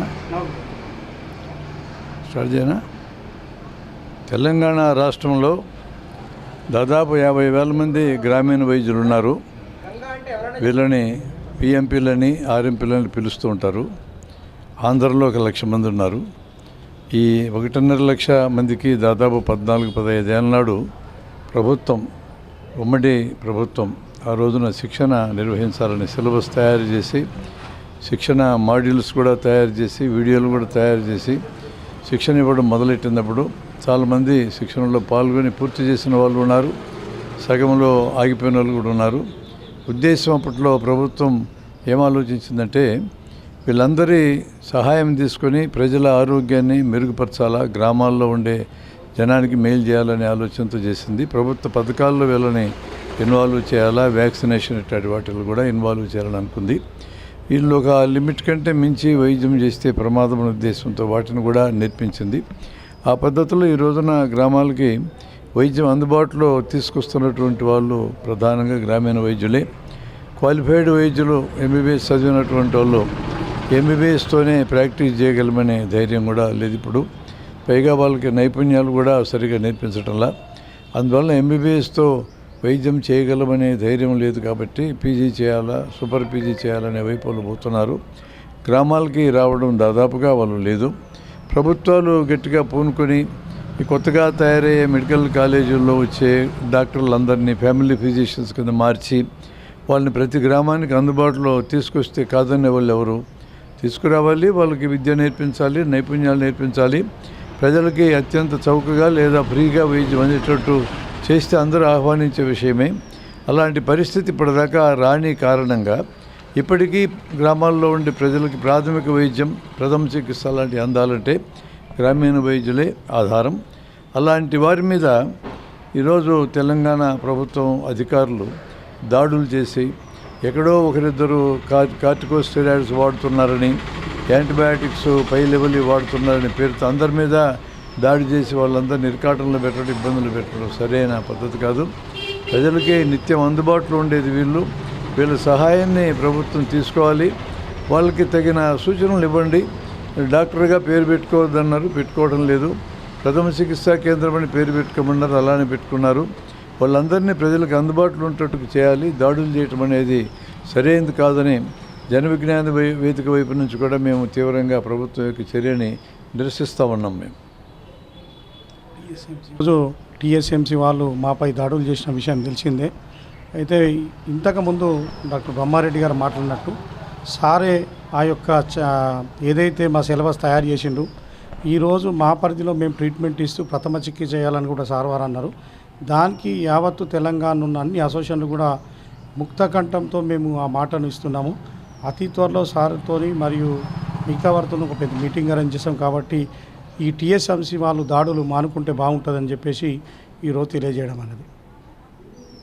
మాట్లాడనా start చేయనా? తెలంగాణ రాష్ట్రంలో దాదాపు యాభై వేల మంది గ్రామీణ వైద్యులు ఉన్నారు. వీళ్ళని పిఎంపీలని ఆర్ఎంపీలని పిలుస్తూ ఉంటారు. ఆంధ్రలో ఒక లక్ష మంది ఉన్నారు. ఈ ఒకటిన్నర లక్ష మందికి దాదాపు పద్నాలుగు పదహైదు ఏళ్ళ నాడు ప్రభుత్వం ఉమ్మడి ప్రభుత్వం ఆ రోజున శిక్షణ నిర్వహించాలని సిలబస్ తయారు చేసి శిక్షణ మాడ్యూల్స్ కూడా తయారు చేసి వీడియోలు కూడా తయారు చేసి శిక్షణ ఇవ్వడం మొదలెట్టినప్పుడు చాలామంది శిక్షణలో పాల్గొని పూర్తి చేసిన వాళ్ళు ఉన్నారు. సగంలో ఆగిపోయిన వాళ్ళు కూడా ఉన్నారు. ఉద్దేశం అప్పట్లో ప్రభుత్వం ఏం ఆలోచించిందంటే వీళ్ళందరి సహాయం తీసుకొని ప్రజల ఆరోగ్యాన్ని మెరుగుపరచాలా గ్రామాల్లో ఉండే జనానికి మేలు చేయాలనే ఆలోచనతో చేసింది. ప్రభుత్వ పథకాల్లో వీళ్ళని ఇన్వాల్వ్ చేయాలా వ్యాక్సినేషన్ ఇట్లాంటి వాటిలో కూడా ఇన్వాల్వ్ చేయాలని అనుకుంది. వీళ్ళు ఒక లిమిట్ కంటే మించి వైద్యం చేస్తే ప్రమాదం అనే ఉద్దేశంతో వాటిని కూడా నేర్పించింది. ఆ పద్ధతిలో ఈ రోజున గ్రామాలకి వైద్యం అందుబాటులో తీసుకొస్తున్నటువంటి వాళ్ళు ప్రధానంగా గ్రామీణ వైద్యులే. క్వాలిఫైడ్ వైద్యులు ఎంబీబీఎస్ చదివినటువంటి వాళ్ళు ఎంబీబీఎస్తోనే ప్రాక్టీస్ చేయగలమనే ధైర్యం కూడా లేదు ఇప్పుడు. పైగా వాళ్ళకి నైపుణ్యాలు కూడా సరిగా నేర్పించడంలా అందువల్ల ఎంబీబీఎస్తో వైద్యం చేయగలమనే ధైర్యం లేదు కాబట్టి పీజీ చేయాలా సూపర్ పీజీ చేయాలనే వైపు వాళ్ళు పోతున్నారు. గ్రామాలకి రావడం దాదాపుగా వాళ్ళు లేదు. ప్రభుత్వాలు గట్టిగా పూనుకొని ఈ కొత్తగా తయారయ్యే మెడికల్ కాలేజీల్లో వచ్చే డాక్టర్లందరినీ ఫ్యామిలీ ఫిజిషియన్స్ కింద మార్చి వాళ్ళని ప్రతి గ్రామానికి అందుబాటులో తీసుకొస్తే కాదనే వాళ్ళు ఎవరు? తీసుకురావాలి వాళ్ళకి విద్య నేర్పించాలి నైపుణ్యాలు నేర్పించాలి. ప్రజలకి అత్యంత చౌకగా లేదా ఫ్రీగా వైద్యం అందేటట్టు చేస్తే అందరూ ఆహ్వానించే విషయమే. అలాంటి పరిస్థితి ఇప్పటిదాకా రాని కారణంగా ఇప్పటికీ గ్రామాల్లో ఉండే ప్రజలకి ప్రాథమిక వైద్యం ప్రథమ చికిత్స లాంటి అందాలంటే గ్రామీణ వైద్యులే ఆధారం. అలాంటి వారి మీద ఈరోజు తెలంగాణ ప్రభుత్వం అధికారులు దాడులు చేసి ఎక్కడో ఒకరిద్దరు కార్ కార్టికోస్టెరాయిడ్స్ వాడుతున్నారని యాంటీబయాటిక్స్ పై లెవెల్ వాడుతున్నారని పేరుతో అందరి మీద దాడి చేసి వాళ్ళంతా నిర్కాటంలో పెట్టడం ఇబ్బందులు పెట్టడం సరైన పద్ధతి కాదు. ప్రజలకి నిత్యం అందుబాటులో ఉండేది వీళ్ళు. వీళ్ళ సహాయాన్ని ప్రభుత్వం తీసుకోవాలి. వాళ్ళకి తగిన సూచనలు ఇవ్వండి. డాక్టర్గా పేరు పెట్టుకోవద్దన్నారు పెట్టుకోవడం లేదు. ప్రథమ చికిత్సా కేంద్రం అని పేరు పెట్టుకోమన్నారు అలానే పెట్టుకున్నారు. వాళ్ళందరినీ ప్రజలకు అందుబాటులో ఉండేటట్టు చేయాలి. దాడులు చేయటం అనేది సరైనది కాదని జన విజ్ఞాన వేదిక వైపు నుంచి కూడా మేము తీవ్రంగా ప్రభుత్వం యొక్క చర్యని నిరసిస్తూ ఉన్నాం మేము. ఈరోజు టీఎస్ఎంసీ వాళ్ళు మాపై దాడులు చేసిన విషయం తెలిసిందే. అయితే ఇంతకుముందు డాక్టర్ బ్రహ్మారెడ్డి గారు మాట్లాడినట్టు సారే ఆ యొక్క చ- ఏదైతే మా సిలబస్ తయారు చేసిండు ఈరోజు మా పరిధిలో మేము ట్రీట్మెంట్ ఇస్తూ ప్రథమ చికిత్స చేయాలని కూడా సార్ వారు అన్నారు. దానికి యావత్తు తెలంగాణ ఉన్న అన్ని అసోసియేషన్లు కూడా ముక్త కంఠంతో మేము ఆ మాటను ఇస్తున్నాము. అతి త్వరలో సార్తోని మరియు మిగతా వారితో ఒక పెద్ద మీటింగ్ అరేంజ్ చేసాం కాబట్టి ఈ టీఎస్ఎంసీ వాళ్ళు దాడులు మానుకుంటే బాగుంటుందని చెప్పేసి ఈరోజు తెలియజేయడం అనేది